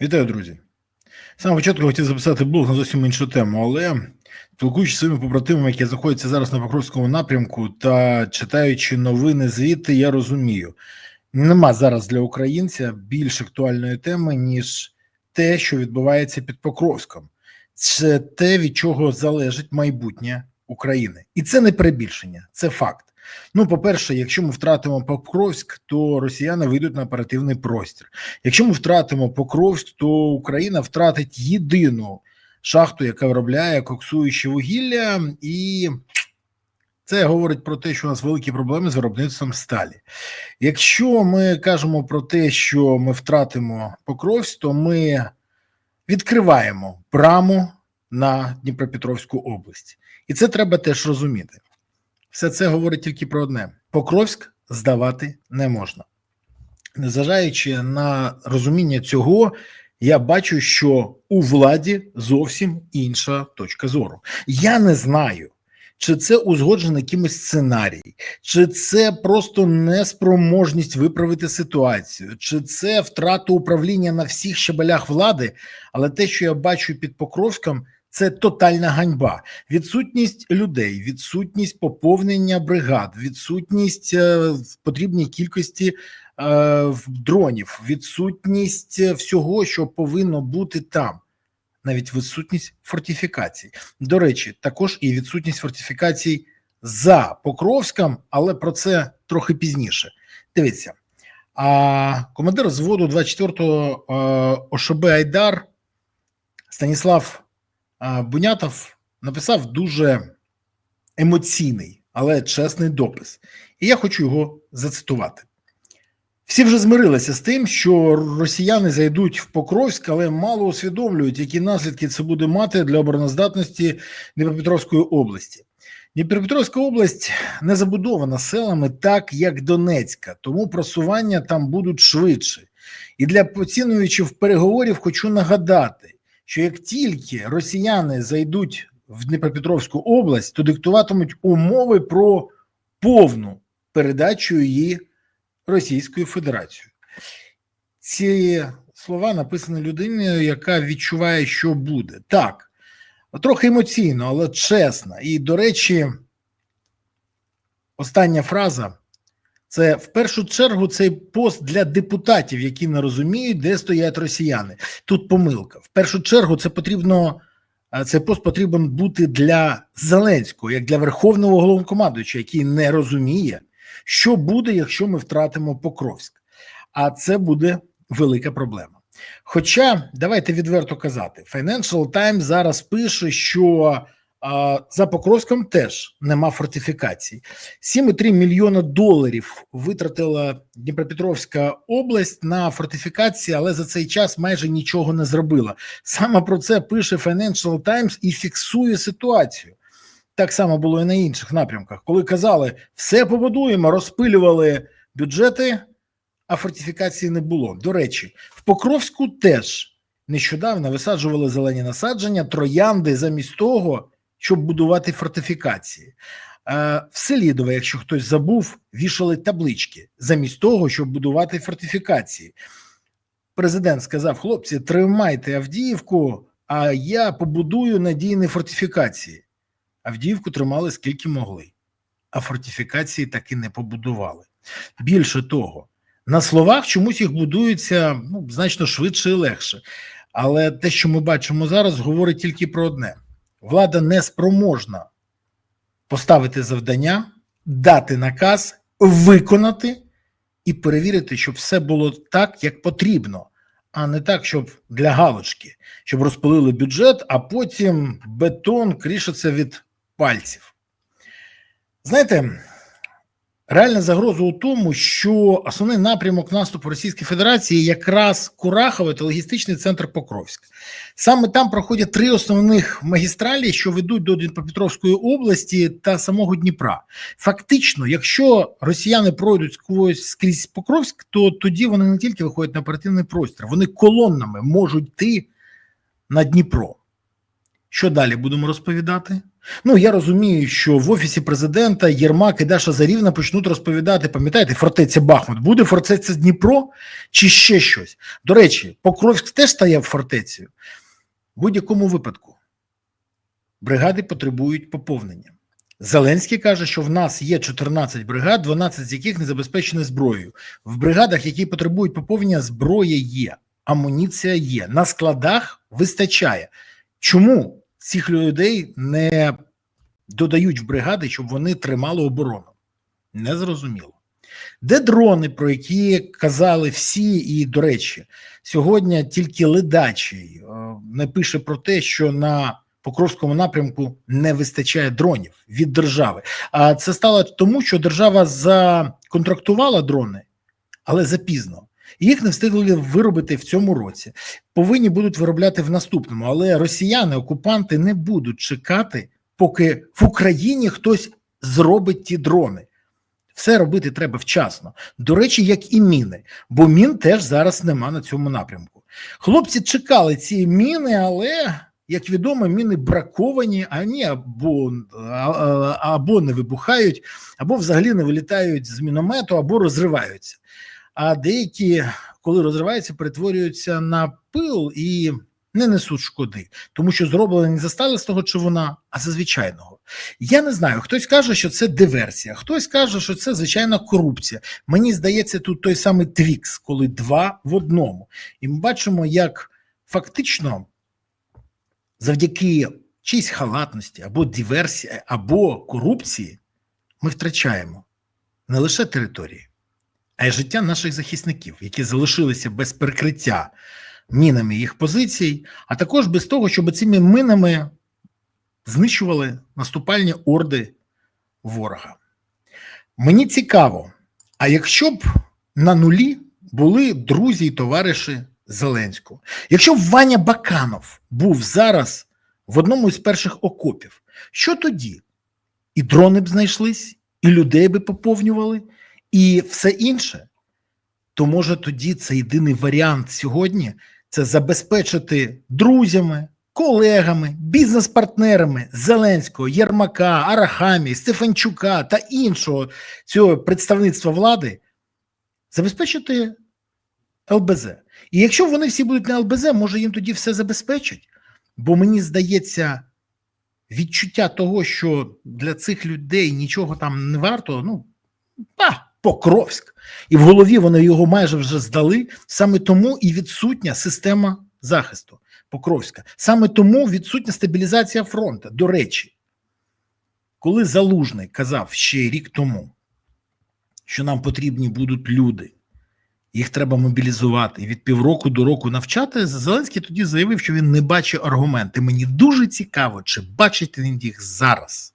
Вітаю, друзі. Самого початку хотів записати блог на зовсім іншу тему, але спілкуючись своїми побратимами, які знаходяться зараз на Покровському напрямку, та читаючи новини звідти, я розумію, нема зараз для українця більш актуальної теми, ніж те, що відбувається під Покровськом. Це те, від чого залежить майбутнє України. І це не перебільшення, це факт. Ну, по-перше, якщо ми втратимо Покровськ, то росіяни вийдуть на оперативний простір. Якщо ми втратимо Покровськ, то Україна втратить єдину шахту, яка виробляє коксуюче вугілля, і це говорить про те, що у нас великі проблеми з виробництвом сталі. Якщо ми кажемо про те, що ми втратимо Покровськ, то ми відкриваємо браму на Дніпропетровську область, і це треба теж розуміти. Все це говорить тільки про одне: Покровськ здавати не можна. Незважаючи на розуміння цього, я бачу, що у владі зовсім інша точка зору. Я не знаю, чи це узгоджений якимось сценарій, чи це просто неспроможність виправити ситуацію, чи це втрата управління на всіх щабелях влади. Але те, що я бачу під Покровськом, це тотальна ганьба, відсутність людей, відсутність поповнення бригад, відсутність е, в потрібній кількості е, дронів, відсутність всього, що повинно бути там, навіть відсутність фортифікацій. До речі, також і відсутність фортифікацій за Покровськом, але про це трохи пізніше. Дивіться, а командир зводу 24-го е, ОШБ Айдар Станіслав. Бунятов написав дуже емоційний, але чесний допис, і я хочу його зацитувати. Всі вже змирилися з тим, що росіяни зайдуть в Покровськ, але мало усвідомлюють, які наслідки це буде мати для обороноздатності Дніпропетровської області. Дніпропетровська область не забудована селами так, як Донецька, тому просування там будуть швидше. І для поцінювачів переговорів хочу нагадати що як тільки росіяни зайдуть в Дніпропетровську область, то диктуватимуть умови про повну передачу її Російською Федерацією. Ці слова написані людиною, яка відчуває, що буде. Так, трохи емоційно, але чесно. І, до речі, остання фраза. Це в першу чергу цей пост для депутатів, які не розуміють, де стоять росіяни. Тут помилка. В першу чергу це потрібно. Цей пост потрібен бути для Зеленського, як для верховного головнокомандуюча, який не розуміє, що буде, якщо ми втратимо Покровськ. А це буде велика проблема. Хоча давайте відверто казати, Financial Times зараз пише, що за Покровськом теж нема фортифікацій. 7,3 мільйона доларів витратила Дніпропетровська область на фортифікації, але за цей час майже нічого не зробила. Саме про це пише Financial Times і фіксує ситуацію. Так само було і на інших напрямках, коли казали, все побудуємо, розпилювали бюджети, а фортифікації не було. До речі, в Покровську теж нещодавно висаджували зелені насадження, троянди замість того щоб будувати фортифікації. В Селідове, якщо хтось забув, вішали таблички замість того, щоб будувати фортифікації. Президент сказав: хлопці, тримайте Авдіївку, а я побудую надійні фортифікації. Авдіївку тримали скільки могли, а фортифікації таки не побудували. Більше того, на словах чомусь їх будується ну, значно швидше і легше. Але те, що ми бачимо зараз, говорить тільки про одне влада не спроможна поставити завдання, дати наказ, виконати і перевірити, щоб все було так, як потрібно, а не так, щоб для галочки, щоб розпилили бюджет, а потім бетон крішиться від пальців. Знаєте. Реальна загроза у тому, що основний напрямок наступу Російської Федерації якраз Курахове та логістичний центр Покровськ. Саме там проходять три основних магістралі, що ведуть до Дніпропетровської області та самого Дніпра. Фактично, якщо росіяни пройдуть сквозь скрізь Покровськ, то тоді вони не тільки виходять на оперативний простір, вони колоннами можуть йти на Дніпро. Що далі будемо розповідати? Ну я розумію, що в офісі президента Єрмак і Даша Зарівна почнуть розповідати. Пам'ятаєте, фортеця Бахмут буде фортеця Дніпро чи ще щось. До речі, Покровськ теж стає фортецею. В будь-якому випадку бригади потребують поповнення. Зеленський каже, що в нас є 14 бригад, 12 з яких не забезпечені зброєю. В бригадах, які потребують поповнення, зброя є, амуніція є. На складах вистачає. Чому цих людей не додають в бригади, щоб вони тримали оборону? Незрозуміло. Де дрони, про які казали всі, і до речі, сьогодні тільки ледачий е, не пише про те, що на Покровському напрямку не вистачає дронів від держави. А це стало тому, що держава законтрактувала дрони, але запізно. Їх не встигли виробити в цьому році. Повинні будуть виробляти в наступному. Але росіяни, окупанти не будуть чекати, поки в Україні хтось зробить ті дрони. Все робити треба вчасно. До речі, як і міни, бо мін теж зараз нема на цьому напрямку. Хлопці чекали ці міни, але як відомо, міни браковані, а вони або, або не вибухають, або взагалі не вилітають з міномету, або розриваються. А деякі, коли розриваються, перетворюються на пил і не несуть шкоди, тому що зроблені не за сталистого човуна, а за звичайного. Я не знаю. Хтось каже, що це диверсія, хтось каже, що це звичайна корупція. Мені здається, тут той самий твікс, коли два в одному. І ми бачимо, як фактично завдяки чиїсь халатності або диверсії, або корупції ми втрачаємо не лише території, а й життя наших захисників, які залишилися без прикриття мінами їх позицій, а також без того, щоб цими минами знищували наступальні орди ворога. Мені цікаво, а якщо б на нулі були друзі і товариші Зеленського, якщо б Ваня Баканов був зараз в одному із перших окопів, що тоді? І дрони б знайшлись, і людей би поповнювали, і все інше, то може тоді це єдиний варіант сьогодні це забезпечити друзями, колегами, бізнес-партнерами Зеленського, Єрмака, Арахамі, Стефанчука та іншого цього представництва влади, забезпечити ЛБЗ. І якщо вони всі будуть на ЛБЗ, може їм тоді все забезпечать. Бо мені здається, відчуття того, що для цих людей нічого там не варто, ну а, Покровськ. І в голові вони його майже вже здали. Саме тому і відсутня система захисту Покровська. Саме тому відсутня стабілізація фронту. До речі, коли Залужний казав ще рік тому, що нам потрібні будуть люди, їх треба мобілізувати і від півроку до року навчати. Зеленський тоді заявив, що він не бачить аргументи. Мені дуже цікаво, чи бачить він їх зараз.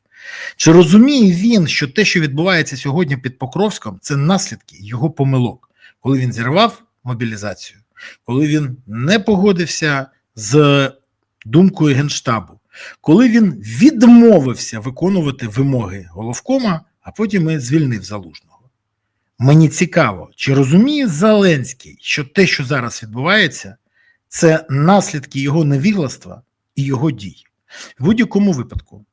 Чи розуміє він, що те, що відбувається сьогодні під Покровськом, це наслідки його помилок, коли він зірвав мобілізацію, коли він не погодився з думкою Генштабу, коли він відмовився виконувати вимоги головкома, а потім і звільнив залужного? Мені цікаво, чи розуміє Зеленський, що те, що зараз відбувається, це наслідки його невігластва і його дій. В будь-якому випадку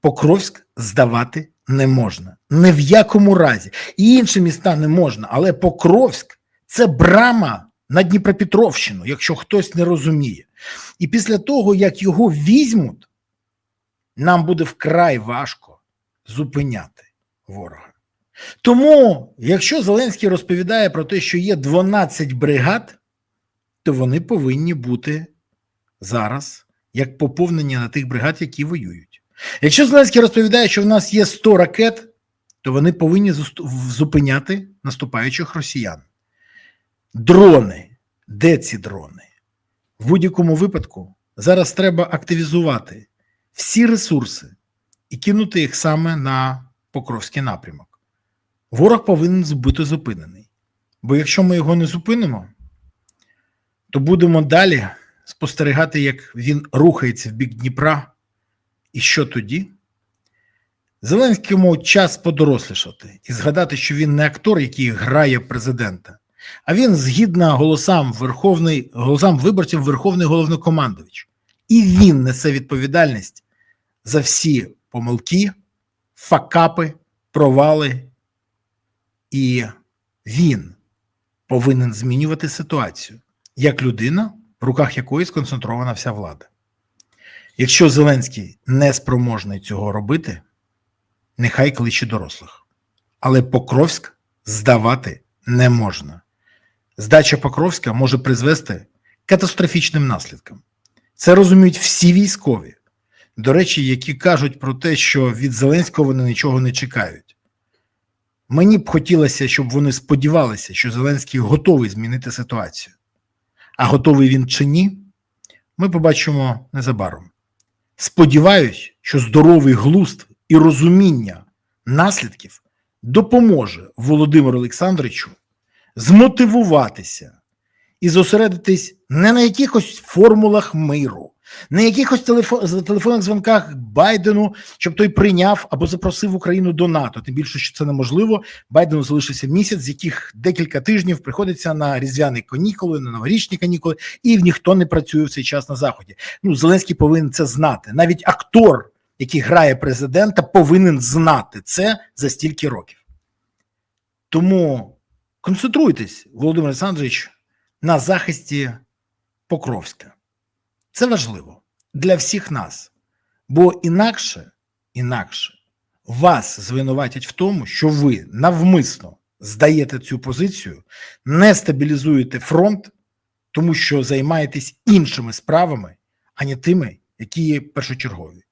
Покровськ здавати не можна. Ні в якому разі. І інші міста не можна, але Покровськ це брама на Дніпропетровщину, якщо хтось не розуміє. І після того, як його візьмуть, нам буде вкрай важко зупиняти ворога. Тому, якщо Зеленський розповідає про те, що є 12 бригад, то вони повинні бути зараз як поповнення на тих бригад, які воюють. Якщо Зеленський розповідає, що в нас є 100 ракет, то вони повинні зупиняти наступаючих росіян. Дрони. Де ці дрони? В будь-якому випадку зараз треба активізувати всі ресурси і кинути їх саме на Покровський напрямок. Ворог повинен бути зупинений. Бо якщо ми його не зупинимо, то будемо далі спостерігати, як він рухається в бік Дніпра. І що тоді? Зеленському час подорослішати і згадати, що він не актор, який грає президента, а він згідно голосам Верховний, голосам виборців Верховний головнокомандувач. І він несе відповідальність за всі помилки, факапи, провали, і він повинен змінювати ситуацію як людина, в руках якої сконцентрована вся влада. Якщо Зеленський не спроможний цього робити, нехай кличе дорослих. Але Покровськ здавати не можна. Здача Покровська може призвести катастрофічним наслідкам. Це розуміють всі військові, до речі, які кажуть про те, що від Зеленського вони нічого не чекають. Мені б хотілося, щоб вони сподівалися, що Зеленський готовий змінити ситуацію. А готовий він чи ні, ми побачимо незабаром. Сподіваюсь, що здоровий глузд і розуміння наслідків допоможе Володимиру Олександровичу змотивуватися і зосередитись не на якихось формулах миру, на якихось телефон, телефонних дзвонках Байдену, щоб той прийняв або запросив Україну до НАТО. Тим більше, що це неможливо. Байдену залишився місяць, з яких декілька тижнів приходиться на різдвяні канікули, на новорічні канікули, і ніхто не працює в цей час на заході. Ну Зеленський повинен це знати. Навіть актор, який грає президента, повинен знати це за стільки років. Тому концентруйтесь, Володимир Олександрович, на захисті Покровська. Це важливо для всіх нас, бо інакше, інакше вас звинуватять в тому, що ви навмисно здаєте цю позицію, не стабілізуєте фронт, тому що займаєтесь іншими справами, а не тими, які є першочергові.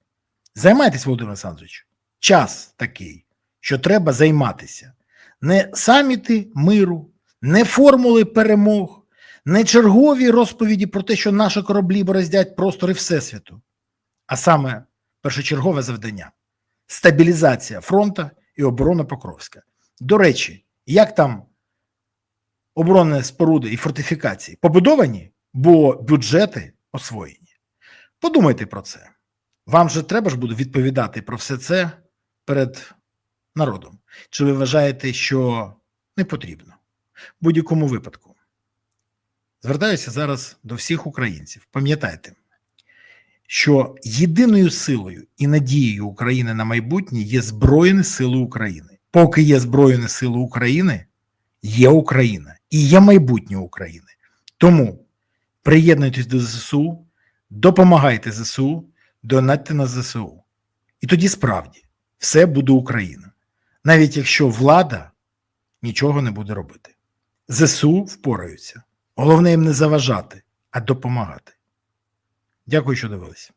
Займайтесь, Володимир Олександрович, час такий, що треба займатися. Не саміти миру, не формули перемог, не чергові розповіді про те, що наші кораблі бороздять простори Всесвіту, а саме першочергове завдання стабілізація фронту і оборона Покровська. До речі, як там оборонні споруди і фортифікації побудовані, бо бюджети освоєні. Подумайте про це. Вам же треба ж буде відповідати про все це перед народом. Чи ви вважаєте, що не потрібно? В будь-якому випадку. Звертаюся зараз до всіх українців. Пам'ятайте, що єдиною силою і надією України на майбутнє є Збройні Сили України. Поки є Збройні Сили України, є Україна і є майбутнє України. Тому приєднуйтесь до ЗСУ, допомагайте ЗСУ, донатьте на ЗСУ. І тоді справді все буде Україна, навіть якщо влада нічого не буде робити. ЗСУ впораються. Головне їм не заважати, а допомагати. Дякую, що дивилися.